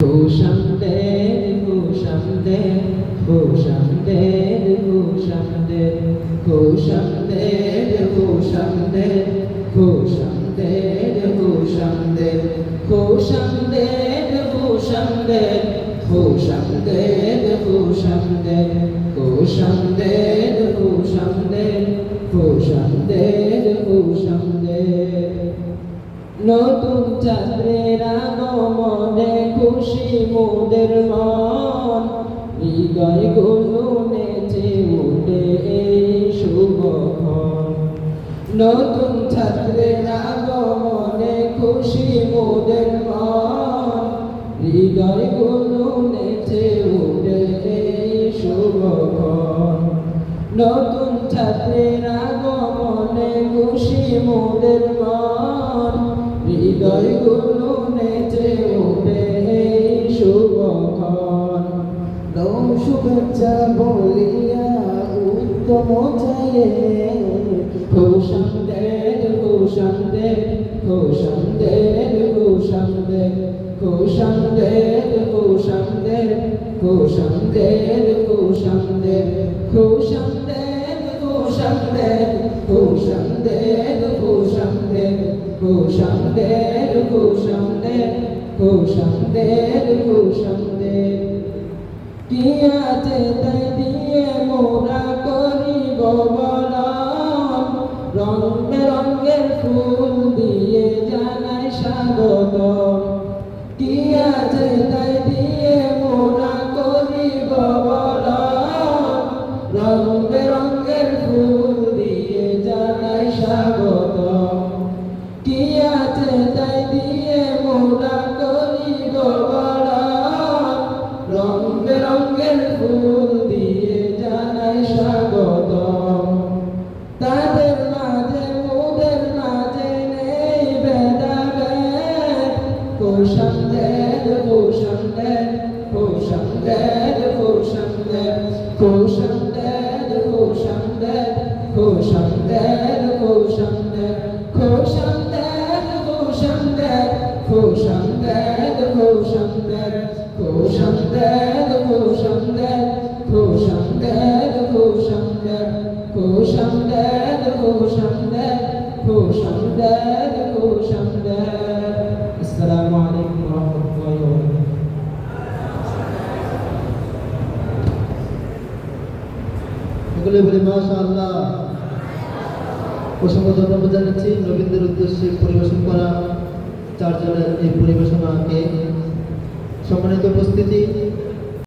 Hushamder, Hushamder, Hushamder, Hushamder, Hushamder, Hushamder, Hushamder, Hushamder, Hushamder, Hushamder, Hushamder, Hushamder, Hushamder, Hushamder, Hushamder, Hushamder. নতুন চাঁদের খুশি মোদের মন, হৃদয়গুলো নেচে উঠে শুভক্ষণ। নতুন ছাত্রের আগমনে খুশি মোদের মন, হৃদয়গুলো নেচে উঠে শুভক্ষণ। নতুন ছাত্রের আগমনে খুশি মোদের মন, হৃদয়গুলো শুভেচ্ছা বলিয়া উত্তম চায়ে খুশাম দের খুশাম দের খুশাম দের খুশাম দের খুশাম দের খুশাম দের খুশাম দের খুশাম দের খুশাম দের খুশাম দের খুশাম দের খুশাম দের খুশাম দের খুশাম দের খুশাম দের খুশাম দের রং বেরঙ্গের ফুল দিয়ে জানাই স্বাগত কিয়াতে তাই কোশাম দেদ কোশাম দেদ কোশাম দেদ কোশাম দেদ কোশাম দেদ কোশাম দেদ কোশাম দেদ কোশাম দেদ কোশাম দেদ কোশাম দেদ সকলে বলি মাশা আল্লাহ অসংখ্য ধন্যবাদ জানাচ্ছি, নবীনদের উদ্দেশ্যে পরিবেশন করা চারজনের এই পরিবেশনাকে। সম্মানিত উপস্থিতি